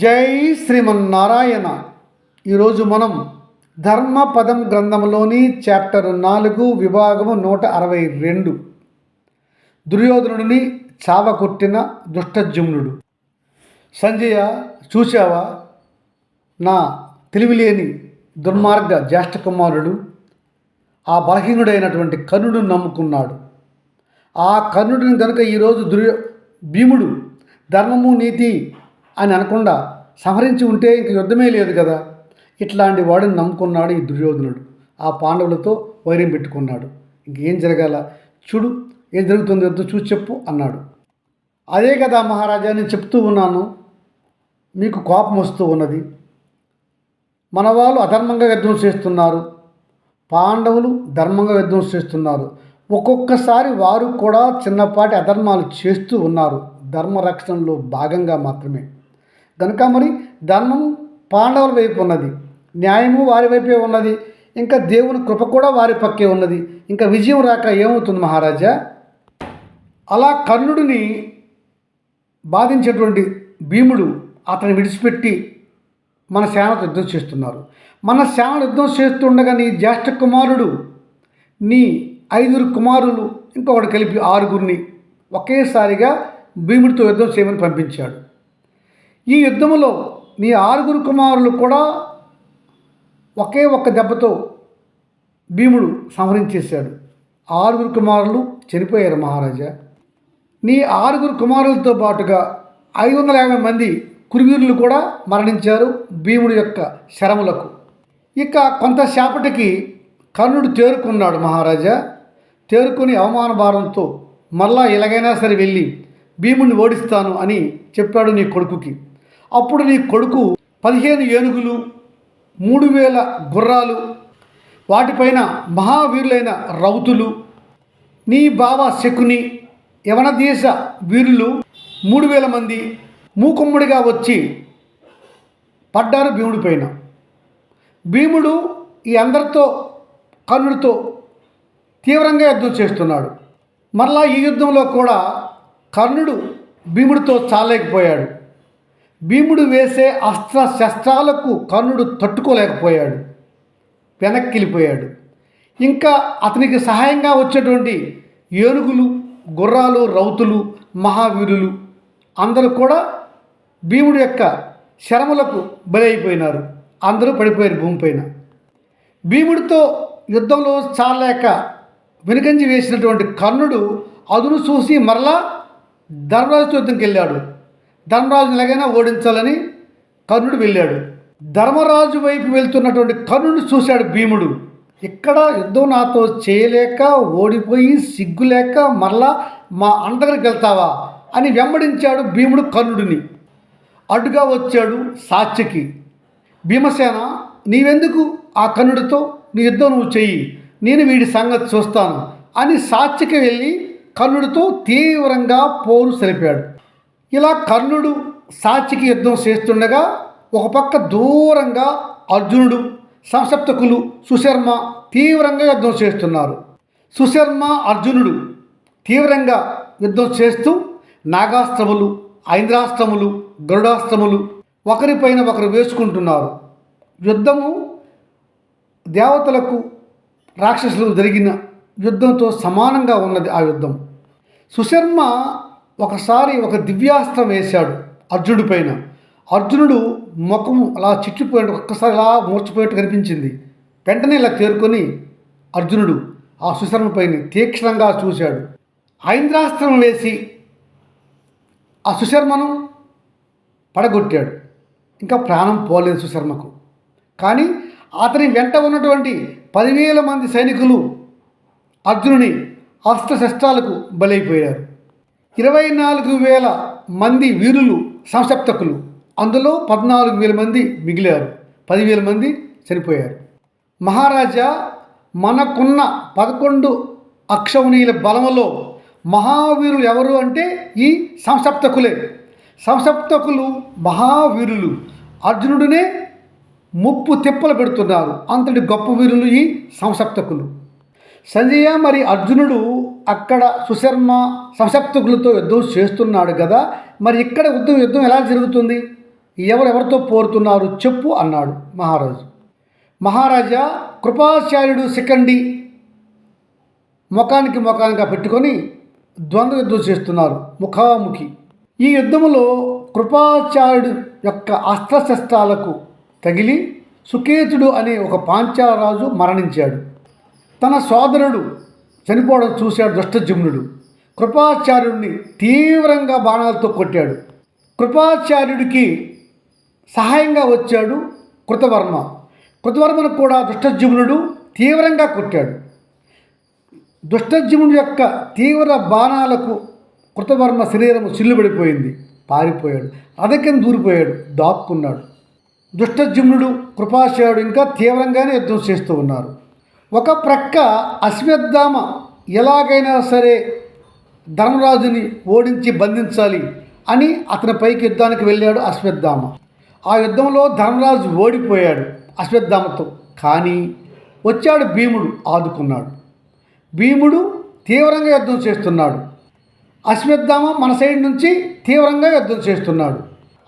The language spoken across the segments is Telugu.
జై శ్రీమన్నారాయణ. ఈరోజు మనం ధర్మపదం గ్రంథంలోని చాప్టర్ నాలుగు విభాగము నూట అరవై రెండు. దుర్యోధనుడిని చావకొట్టిన దుష్టజుమ్నుడు. సంజయ చూశావా? నా తెలివిలేని దుర్మార్గ జ్యేష్ఠ కుమారుడు ఆ బలహీనుడైనటువంటి కర్ణుడు నమ్ముకున్నాడు. ఆ కర్ణుడిని కనుక ఈరోజు దుర్యో భీముడు ధర్మము నీతి అని అనకుండా సంహరించి ఉంటే ఇంక యుద్ధమే లేదు కదా. ఇట్లాంటి వాడిని నమ్ముకున్నాడు ఈ దుర్యోధనుడు. ఆ పాండవులతో వైరం పెట్టుకున్నాడు. ఇంకేం జరగాల? చూడు ఏం జరుగుతుంది యుద్ధం చూసి చెప్పు అన్నాడు. అదే కదా మహారాజా నేను చెప్తూ ఉన్నాను. మీకు కోపం వస్తూ ఉన్నది. మన వాళ్ళు అధర్మంగా యుద్ధం చేస్తున్నారు. పాండవులు ధర్మంగా యుద్ధం చేస్తున్నారు. ఒక్కొక్కసారి వారు కూడా చిన్నపాటి అధర్మాలు చేస్తూ ఉన్నారు. ధర్మరక్షణలో భాగంగా మాత్రమే. కనుక మరి ధర్మం పాండవుల వైపు ఉన్నది న్యాయము వారి వైపే ఉన్నది ఇంకా దేవుని కృప కూడా వారి పక్కే ఉన్నది ఇంకా విజయం రాక ఏమవుతుంది మహారాజా? అలా కర్ణుడిని బాధించేటువంటి భీముడు అతని విడిచిపెట్టి మన సేనతో యుద్ధం చేస్తున్నారు. మన సేన యుద్ధం చేస్తుండగా నీ జ్యేష్ఠ కుమారుడు నీ ఐదుగురు కుమారులు ఇంకొకటి కలిపి ఆరుగురిని ఒకేసారిగా భీముడితో యుద్ధం చేయమని పంపించాడు. ఈ యుద్ధంలో నీ ఆరుగురు కుమారులు కూడా ఒకే ఒక్క దెబ్బతో భీముడు సంహరించేశాడు. ఆరుగురు కుమారులు చనిపోయారు మహారాజా. నీ ఆరుగురు కుమారులతో పాటుగా ఐదు వందల యాభై మంది కురువీరులు కూడా మరణించారు భీముడి యొక్క శరములకు. ఇక కొంతసేపటికి కర్ణుడు తేరుకున్నాడు మహారాజా. తేరుకొని అవమాన భారంతో మళ్ళా ఎలాగైనా సరే వెళ్ళి భీముడిని ఓడిస్తాను అని చెప్పాడు నీ కొడుకుకి. అప్పుడు నీ కొడుకు పదిహేను ఏనుగులు మూడు వేల గుర్రాలు వాటిపైన మహావీరులైన రౌతులు నీ బావ శకుని యవన దేశ వీరులు మూడు వేల మంది మూకుమ్ముడిగా వచ్చి పడ్డారు భీముడి పైన. భీముడు ఈ అందరితో కర్ణుడితో తీవ్రంగా యుద్ధం చేస్తున్నాడు. మరలా ఈ యుద్ధంలో కూడా కర్ణుడు భీముడితో చాలేకపోయాడు భీముడు వేసే అస్త్ర శస్త్రాలకు కర్ణుడు తట్టుకోలేకపోయాడు. వెనక్కి వెళ్ళిపోయాడు ఇంకా అతనికి సహాయంగా వచ్చేటువంటి ఏనుగులు గుర్రాలు రౌతులు మహావీరులు అందరూ కూడా భీముడు యొక్క శరములకు బలైపోయినారు. అందరూ పడిపోయారు భూమిపైన భీముడితో యుద్ధంలో చాలేక వెనుకంజి వేసినటువంటి కర్ణుడు అదును చూసి మరలా ధర్మరాజుతో యుద్ధంకి వెళ్ళాడు ధర్మరాజుని ఎలాగైనా ఓడించాలని కర్ణుడు వెళ్ళాడు. ధర్మరాజు వైపు వెళ్తున్నటువంటి కర్ణుడు చూశాడు భీముడు. ఇక్కడ యుద్ధం నాతో చేయలేక ఓడిపోయి సిగ్గులేక మరలా మా అన్న దగ్గరికి వెళ్తావా అని వెంబడించాడు భీముడు కర్ణుడిని. అడ్డుగా వచ్చాడు సాత్యకి భీమసేన నీవెందుకు ఆ కర్ణుడితో నీ యుద్ధం నువ్వు చెయ్యి నేను వీడి సంగతి చూస్తాను అని సాత్యకి వెళ్ళి కర్ణుడితో తీవ్రంగా పోరు సరిపాడు. ఇలా కర్ణుడు సాచికి యుద్ధం చేస్తుండగా ఒక పక్క దూరంగా అర్జునుడు సంసప్తకులు సుశర్మ తీవ్రంగా యుద్ధం చేస్తున్నారు. సుశర్మ అర్జునుడు తీవ్రంగా యుద్ధం చేస్తూ నాగాస్త్రములు ఐంద్రాస్త్రములు గరుడాస్త్రములు ఒకరిపైన ఒకరు వేసుకుంటున్నారు. యుద్ధము దేవతలకు రాక్షసులకు జరిగిన యుద్ధంతో సమానంగా ఉన్నది ఆ యుద్ధం. సుశర్మ ఒకసారి ఒక దివ్యాస్త్రం వేశాడు అర్జునుడి పైన. అర్జునుడు ముఖం అలా చిట్లిపోయాడు ఒక్కసారి అలా మూర్చిపోయేట్టు కనిపించింది. వెంటనే ఇలా తేరుకొని అర్జునుడు ఆ సుశర్మ పైన తీక్షణంగా చూశాడు. ఐంద్రాస్త్రం వేసి ఆ సుశర్మను పడగొట్టాడు. ఇంకా ప్రాణం పోలేదు సుశర్మకు. కానీ అతని వెంట ఉన్నటువంటి పదివేల మంది సైనికులు అర్జునుని అస్త్రశస్త్రాలకు బలైపోయారు. ఇరవై నాలుగు వేల మంది వీరులు సంసప్తకులు అందులో పద్నాలుగు వేల మంది మిగిలారు. పదివేల మంది చనిపోయారు. మహారాజా మనకున్న పదకొండు అక్షౌనీయుల బలములో మహావీరులు ఎవరు అంటే ఈ సంసప్తకులే సంసప్తకులు మహావీరులు. అర్జునుడినే ముప్పు తిప్పలు పెడుతున్నారు. అంతటి గొప్ప వీరులు ఈ సంసప్తకులు సంజయ మరి అర్జునుడు అక్కడ సుశర్మ సశక్తుకులతో యుద్ధం చేస్తున్నాడు కదా మరి ఇక్కడ యుద్ధం యుద్ధం ఎలా జరుగుతుంది? ఎవరెవరితో పోరుతున్నారు? చెప్పు అన్నాడు మహారాజు. మహారాజా కృపాచార్యుడు శిఖండి ముఖానికి ముఖానిగా పెట్టుకొని ద్వంద్వ యుద్ధం చేస్తున్నారు ముఖాముఖి. ఈ యుద్ధంలో కృపాచార్యుడు యొక్క అస్త్రశస్త్రాలకు తగిలి సుకేతుడు అనే ఒక పాంచాలరాజు మరణించాడు. తన సోదరుడు చనిపోవడం చూశాడు దుష్టజుమ్నుడు కృపాచార్యుడిని తీవ్రంగా బాణాలతో కొట్టాడు. కృపాచార్యుడికి సహాయంగా వచ్చాడు కృతవర్మ. కృతవర్మను కూడా దుష్టజుమ్నుడు తీవ్రంగా కొట్టాడు. దుష్టజీవుని యొక్క తీవ్ర బాణాలకు కృతవర్మ శరీరం చిల్లుబడిపోయింది. పారిపోయాడు. అదకిని దూరిపోయాడు. దాక్కున్నాడు. దుష్టజుమ్నుడు కృపాచార్యుడు ఇంకా తీవ్రంగానే యుద్ధం చేస్తూ ఉన్నారు. ఒక ప్రక్క అశ్వత్థామ ఎలాగైనా సరే ధర్మరాజుని ఓడించి బంధించాలి అని అతని పైకి యుద్ధానికి వెళ్ళాడు అశ్వత్థామ. ఆ యుద్ధంలో ధర్మరాజు ఓడిపోయాడు అశ్వత్థామతో. కానీ వచ్చాడు భీముడు ఆదుకున్నాడు. భీముడు తీవ్రంగా యుద్ధం చేస్తున్నాడు. అశ్వత్థామ మన సైడ్ నుంచి తీవ్రంగా యుద్ధం చేస్తున్నాడు.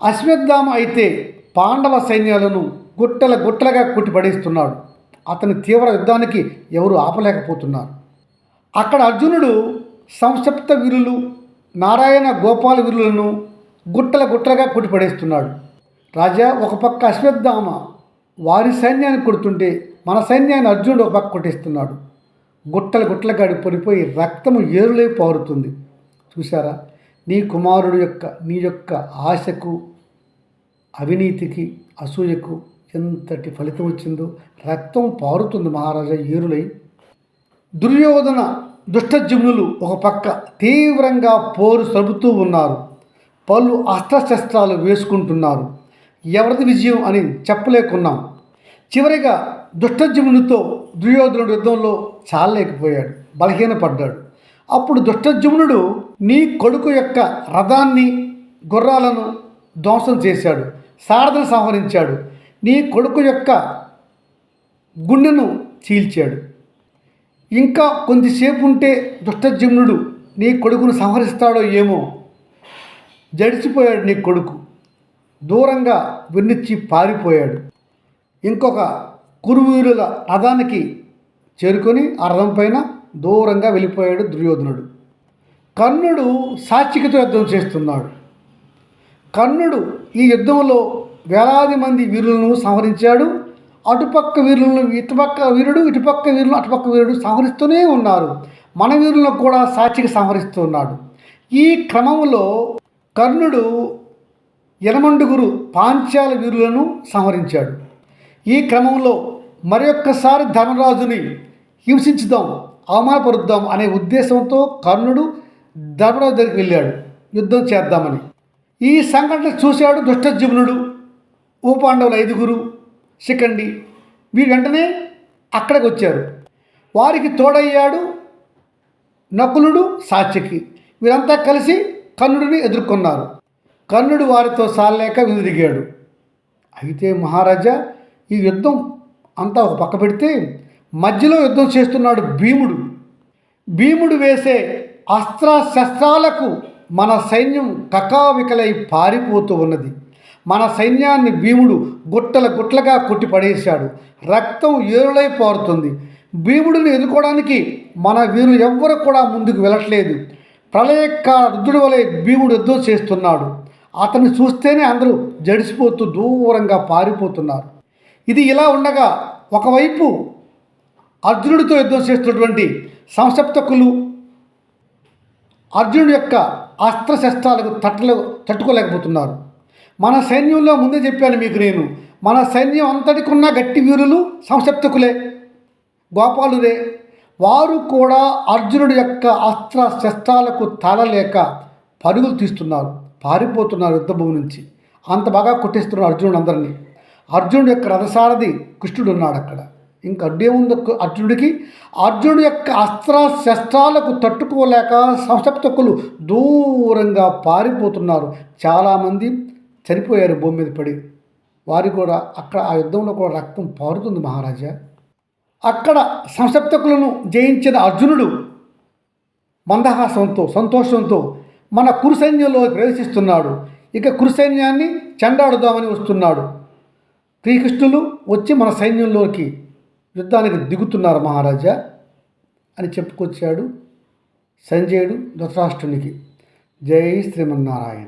అశ్వత్థామ అయితే పాండవ సైన్యాలను గుట్టల గుట్టలుగా కుట్టిపడేస్తున్నాడు. అతని తీవ్ర యుద్ధానికి ఎవరు ఆపలేకపోతున్నారు. అక్కడ అర్జునుడు సంక్షిప్త వీరులు నారాయణ గోపాల వీరులను గుట్టల గుట్టలుగా కొట్టిపడేస్తున్నాడు రాజా ఒక పక్క అశ్వత్థామ వారి సైన్యాన్ని కొడుతుంటే మన సైన్యాన్ని అర్జునుడు ఒక పక్క కొట్టేస్తున్నాడు. గుట్టలు గుట్టలుగా పడిపోయి రక్తము ఏరులై పారుతుంది. చూసారా నీ కుమారుడు యొక్క నీ యొక్క ఆశకు అవినీతికి అసూయకు ఎంతటి ఫలితం వచ్చిందో రక్తం పారుతుంది మహారాజా ఏరులై దుర్యోధన దుష్టజమునులు ఒక పక్క తీవ్రంగా పోరు సరుపుతూ ఉన్నారు. పలు అస్త్రశస్త్రాలు వేసుకుంటున్నారు. ఎవరిది విజయం అని చెప్పలేకున్నాం. చివరిగా దుష్టజమునితో దుర్యోధనుడు యుద్ధంలో చాలలేకపోయాడు బలహీనపడ్డాడు. అప్పుడు దుష్టజుమ్నుడు నీ కొడుకు యొక్క రథాన్ని గుర్రాలను ధ్వంసం చేశాడు సారథను సంహరించాడు. నీ కొడుకు యొక్క గుండెను చీల్చాడు. ఇంకా కొంతసేపు ఉంటే దుష్టజమునుడు నీ కొడుకును సంహరిస్తాడో ఏమో జడిచిపోయాడు నీ కొడుకు. దూరంగా విన్నిచ్చి పారిపోయాడు. ఇంకొక కురువీరుల రథానికి చేరుకొని ఆ రథం పైన దూరంగా వెళ్ళిపోయాడు దుర్యోధనుడు. కర్ణుడు సాత్వికతో యుద్ధం చేస్తున్నాడు. కర్ణుడు ఈ యుద్ధంలో వేలాది మంది వీరులను సంహరించాడు. అటుపక్క వీరులను ఇటుపక్క వీరుడు ఇటుపక్క వీరులను అటుపక్క వీరుడు సంహరిస్తూనే ఉన్నారు. మన వీరులను కూడా సాక్షికి సంహరిస్తున్నాడు. ఈ క్రమంలో కర్ణుడు యనమండుగురు పాంచాల వీరులను సంహరించాడు. ఈ క్రమంలో మరొక్కసారి ధర్మరాజుని హింసించుదాం అవమానపరుద్దాం అనే ఉద్దేశంతో కర్ణుడు ధర్మరాజు దగ్గరికి వెళ్ళాడు. యుద్ధం చేద్దామని. ఈ సంఘటన చూశాడు దుష్టజీవునుడు. ఉపపాండవులు ఐదుగురు శిఖండి వీరు వెంటనే అక్కడికి వచ్చారు వారికి తోడయ్యాడు నకులుడు సాత్యకి వీరంతా కలిసి కర్ణుడిని ఎదుర్కొన్నారు. కర్ణుడు వారితో సాలేక విదిరిగాడు అయితే మహారాజా ఈ యుద్ధం అంతా ఒక పక్క పెడితే మధ్యలో యుద్ధం చేస్తున్నాడు భీముడు. భీముడు వేసే అస్త్ర శస్త్రాలకు మన సైన్యం కకావికలై పారిపోతూ ఉన్నది. మన సైన్యాన్ని భీముడు గుట్టల గుట్లగా కొట్టి పడేశాడు రక్తం ఏరులై పారుతుంది. భీముడిని ఎదుర్కోవడానికి మన వీరులు ఎవ్వరు కూడా ముందుకు వెళ్ళట్లేదు. ప్రళయకాల రుద్రుడి వలె భీముడు ఎద్దో చేస్తున్నాడు. అతన్ని చూస్తేనే అందరూ జడిసిపోతూ దూరంగా పారిపోతున్నారు. ఇది ఇలా ఉండగా ఒకవైపు అర్జునుడితో యుద్ధం చేస్తున్నటువంటి సంసప్తకులు అర్జునుడి యొక్క అస్త్రశస్త్రాలకు తట్టలు తట్టుకోలేకపోతున్నారు. మన సైన్యంలో ముందే చెప్పాను మీకు నేను. మన సైన్యం అంతటికున్న గట్టి వీరులు సంసప్తకులే గోపాలురే వారు కూడా అర్జునుడి యొక్క అస్త్ర శస్త్రాలకు తలలేక పరుగులు తీస్తున్నారు పారిపోతున్నారు యుద్ధభూమి నుంచి. అంత బాగా కొట్టేస్తున్నారు అర్జునుడు అందరినీ. అర్జునుడు యొక్క రథసారథి కృష్ణుడు ఉన్నాడు అక్కడ. ఇంకా అడ్డేముంది అర్జునుడికి. అర్జునుడు యొక్క అస్త్ర శస్త్రాలకు తట్టుకోలేక సంసప్తకులు దూరంగా పారిపోతున్నారు. చాలామంది చనిపోయారు భూమి మీద పడి. వారి కూడా అక్కడ ఆ యుద్ధంలో కూడా రక్తం పారుతుంది మహారాజా. అక్కడ సంసప్తకులను జయించిన అర్జునుడు మందహాసంతో సంతోషంతో మన కురు సైన్యంలో ప్రవేశిస్తున్నాడు. ఇక కురు సైన్యాన్ని చెండాడుదామని వస్తున్నాడు. శ్రీకృష్ణులు వచ్చి మన సైన్యంలోకి యుద్ధానికి దిగుతున్నారు మహారాజా అని చెప్పుకొచ్చాడు సంజయుడు ధృతరాష్ట్రునికి. జై శ్రీమన్నారాయణ.